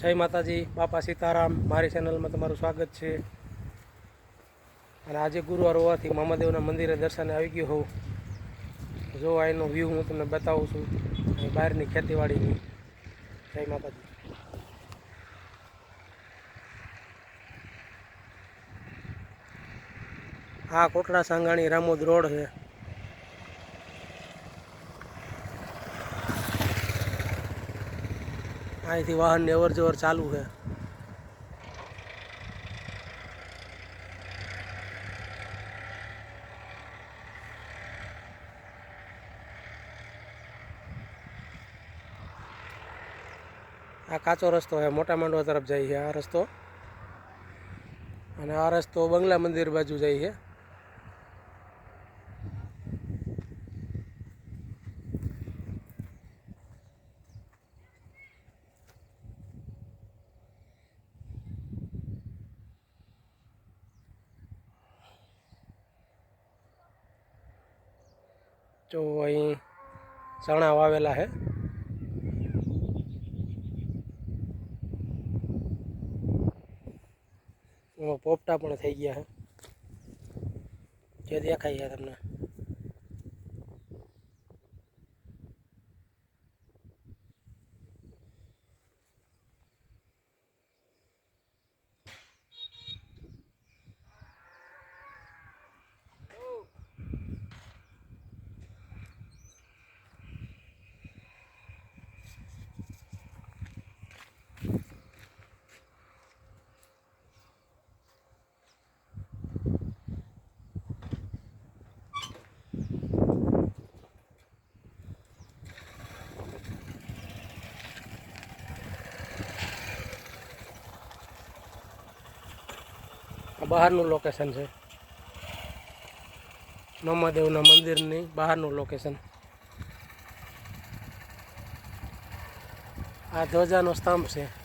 જય માતાજી, બાપા સીતારામ, મારી ચેનલમાં તમારું સ્વાગત છે. અને આજે ગુરુવાર હોવાથી મામાદેવના મંદિરે દર્શને આવી ગયો હોઉં. જો એનો વ્યૂ હું તમને બતાવું છું બહારની ખેતીવાડીની. જય માતાજી. આ કોટડા સાંગાણી રામોદ રોડ છે. અહીંથી વાહનની અવર જવર ચાલુ છે. આ કાચો રસ્તો છે, મોટા માંડવા તરફ જાય છે આ રસ્તો. અને આ રસ્તો બંગલા મંદિર બાજુ જાય છે. જો અહીં ચણા વાવેલા છે. એમાં પોપટા પણ થઈ ગયા છે. જે દેખાય છે તમને. બહારનું લોકેશન છે. મહાદેવના મંદિરની બહારનું લોકેશન આ ધ્વજાનો સ્તંભ છે.